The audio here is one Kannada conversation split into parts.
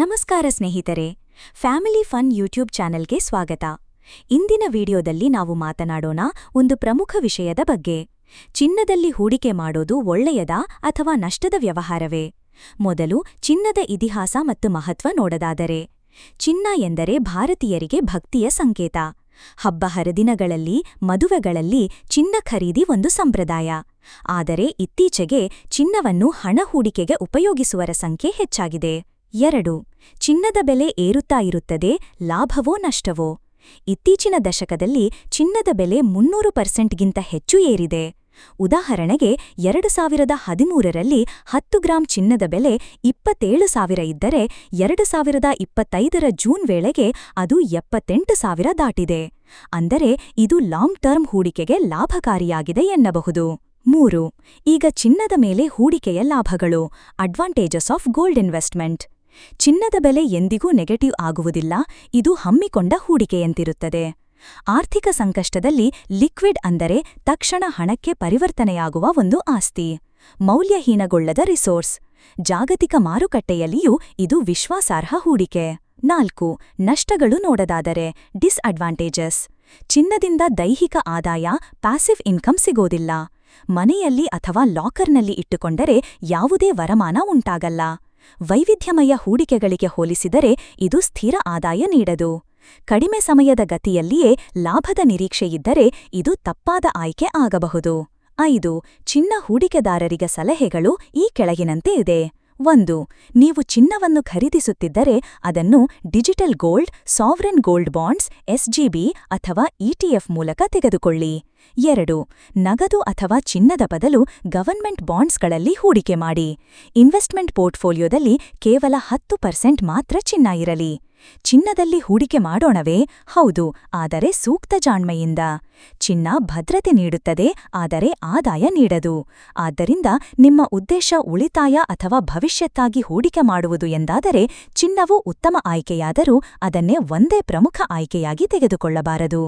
ನಮಸ್ಕಾರ ಸ್ನೇಹಿತರೆ, ಫ್ಯಾಮಿಲಿ ಫನ್ ಯೂಟ್ಯೂಬ್ ಚಾನೆಲ್ಗೆ ಸ್ವಾಗತ. ಇಂದಿನ ವಿಡಿಯೋದಲ್ಲಿ ನಾವು ಮಾತನಾಡೋಣ ಒಂದು ಪ್ರಮುಖ ವಿಷಯದ ಬಗ್ಗೆ. ಚಿನ್ನದಲ್ಲಿ ಹೂಡಿಕೆ ಮಾಡೋದು ಒಳ್ಳೆಯದಾ ಅಥವಾ ನಷ್ಟದ ವ್ಯವಹಾರವೇ? ಮೊದಲು ಚಿನ್ನದ ಇತಿಹಾಸ ಮತ್ತು ಮಹತ್ವ ನೋಡದಾದರೆ. ಚಿನ್ನ ಎಂದರೆ ಭಾರತೀಯರಿಗೆ ಭಕ್ತಿಯ ಸಂಕೇತ. ಹಬ್ಬ ಹರಿದಿನಗಳಲ್ಲಿ, ಮದುವೆಗಳಲ್ಲಿ ಚಿನ್ನ ಖರೀದಿ ಒಂದು ಸಂಪ್ರದಾಯ. ಆದರೆ ಇತ್ತೀಚೆಗೆ ಚಿನ್ನವನ್ನು ಹಣ ಹೂಡಿಕೆಗೆ ಉಪಯೋಗಿಸುವರ ಸಂಖ್ಯೆ ಹೆಚ್ಚಾಗಿದೆ. ಎರಡು, ಚಿನ್ನದ ಬೆಲೆ ಏರುತ್ತಾ ಇರುತ್ತದೆ, ಲಾಭವೋ ನಷ್ಟವೋ? ಇತ್ತೀಚಿನ ದಶಕದಲ್ಲಿ ಚಿನ್ನದ ಬೆಲೆ ಮುನ್ನೂರು ಪರ್ಸೆಂಟ್ಗಿಂತ ಹೆಚ್ಚು ಏರಿದೆ. ಉದಾಹರಣೆಗೆ, ಎರಡು ಸಾವಿರದ ಹದಿಮೂರರಲ್ಲಿ ಹತ್ತು ಗ್ರಾಂ ಚಿನ್ನದ ಬೆಲೆ ಇಪ್ಪತ್ತೇಳು ಸಾವಿರ ಇದ್ದರೆ, ಎರಡು ಸಾವಿರದ ಇಪ್ಪತ್ತೈದರ ಜೂನ್ ವೇಳೆಗೆ ಅದು ಎಪ್ಪತ್ತೆಂಟು ಸಾವಿರ ದಾಟಿದೆ. ಅಂದರೆ, ಇದು ಲಾಂಗ್ ಟರ್ಮ್ ಹೂಡಿಕೆಗೆ ಲಾಭಕಾರಿಯಾಗಿದೆ ಎನ್ನಬಹುದು. ಮೂರು, ಈಗ ಚಿನ್ನದ ಮೇಲೆ ಹೂಡಿಕೆಯ ಲಾಭಗಳು, ಅಡ್ವಾಂಟೇಜಸ್ ಆಫ್ ಗೋಲ್ಡ್ ಇನ್ವೆಸ್ಟ್ಮೆಂಟ್. ಚಿನ್ನದ ಬೆಲೆ ಎಂದಿಗೂ ನೆಗೆಟಿವ್ ಆಗುವುದಿಲ್ಲ, ಇದು ಹಮ್ಮಿಕೊಂಡ ಹೂಡಿಕೆಯಂತಿರುತ್ತದೆ. ಆರ್ಥಿಕ ಸಂಕಷ್ಟದಲ್ಲಿ ಲಿಕ್ವಿಡ್ ಅಂದರೆ ತಕ್ಷಣ ಹಣಕ್ಕೆ ಪರಿವರ್ತನೆಯಾಗುವ ಒಂದು ಆಸ್ತಿ. ಮೌಲ್ಯಹೀನಗೊಳ್ಳದ ರಿಸೋರ್ಸ್. ಜಾಗತಿಕ ಮಾರುಕಟ್ಟೆಯಲ್ಲಿಯೂ ಇದು ವಿಶ್ವಾಸಾರ್ಹ ಹೂಡಿಕೆ. ನಾಲ್ಕು, ನಷ್ಟಗಳು ನೋಡದಾದರೆ ಡಿಸ್ಅಡ್ವಾಂಟೇಜಸ್. ಚಿನ್ನದಿಂದ ದೈಹಿಕ ಆದಾಯ, ಪ್ಯಾಸಿವ್ ಇನ್ಕಮ್ ಸಿಗೋದಿಲ್ಲ. ಮನೆಯಲ್ಲಿ ಅಥವಾ ಲಾಕರ್ನಲ್ಲಿ ಇಟ್ಟುಕೊಂಡರೆ ಯಾವುದೇ ವರಮಾನ ಉಂಟಾಗಲ್ಲ. ವೈವಿಧ್ಯಮಯ ಹೂಡಿಕೆಗಳಿಗೆ ಹೋಲಿಸಿದರೆ ಇದು ಸ್ಥಿರ ಆದಾಯ ನೀಡದು. ಕಡಿಮೆ ಸಮಯದ ಗತಿಯಲ್ಲಿಯೇ ಲಾಭದ ನಿರೀಕ್ಷೆಯಿದ್ದರೆ ಇದು ತಪ್ಪಾದ ಆಯ್ಕೆ ಆಗಬಹುದು. ಐದು, ಚಿನ್ನ ಹೂಡಿಕೆದಾರರಿಗೆ ಸಲಹೆಗಳು ಈ ಕೆಳಗಿನಂತೆ ಇದೆ. ಒಂದು, ನೀವು ಚಿನ್ನವನ್ನು ಖರೀದಿಸುತ್ತಿದ್ದರೆ ಅದನ್ನು digital gold, sovereign gold bonds SGB ಅಥವಾ ಇಟಿಎಫ್ ಮೂಲಕ ತೆಗೆದುಕೊಳ್ಳಿ. ಎರಡು, ನಗದು ಅಥವಾ ಚಿನ್ನದ ಬದಲು ಗವರ್ನ್ಮೆಂಟ್ ಬಾಂಡ್ಸ್ಗಳಲ್ಲಿ ಹೂಡಿಕೆ ಮಾಡಿ. ಇನ್ವೆಸ್ಟ್ಮೆಂಟ್ ಪೋರ್ಟ್ಫೋಲಿಯೋದಲ್ಲಿ ಕೇವಲ ಹತ್ತು ಪರ್ಸೆಂಟ್ ಮಾತ್ರ ಚಿನ್ನ ಇರಲಿ. ಚಿನ್ನದಲ್ಲಿ ಹೂಡಿಕೆ ಮಾಡೋಣವೇ? ಹೌದು, ಆದರೆ ಸೂಕ್ತ ಜಾಣ್ಮೆಯಿಂದ. ಚಿನ್ನ ಭದ್ರತೆ ನೀಡುತ್ತದೆ, ಆದರೆ ಆದಾಯ ನೀಡದು. ಆದ್ದರಿಂದ ನಿಮ್ಮ ಉದ್ದೇಶ ಉಳಿತಾಯ ಅಥವಾ ಭವಿಷ್ಯತ್ತಾಗಿ ಹೂಡಿಕೆ ಮಾಡುವುದು ಎಂದಾದರೆ ಚಿನ್ನವು ಉತ್ತಮ ಆಯ್ಕೆಯಾದರೂ ಅದನ್ನೇ ಒಂದೇ ಪ್ರಮುಖ ಆಯ್ಕೆಯಾಗಿ ತೆಗೆದುಕೊಳ್ಳಬಾರದು.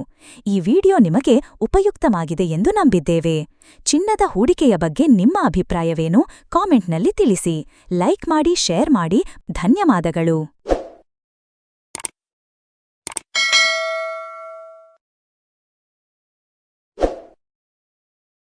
ಈ ವಿಡಿಯೋ ನಿಮಗೆ ಉಪಯುಕ್ತವಾಗಿದೆ ಎಂದು ನಂಬಿದ್ದೇವೆ. ಚಿನ್ನದ ಹೂಡಿಕೆಯ ಬಗ್ಗೆ ನಿಮ್ಮ ಅಭಿಪ್ರಾಯವೇನು? ಕಾಮೆಂಟ್ನಲ್ಲಿ ತಿಳಿಸಿ. ಲೈಕ್ ಮಾಡಿ, ಶೇರ್ ಮಾಡಿ. ಧನ್ಯವಾದಗಳು.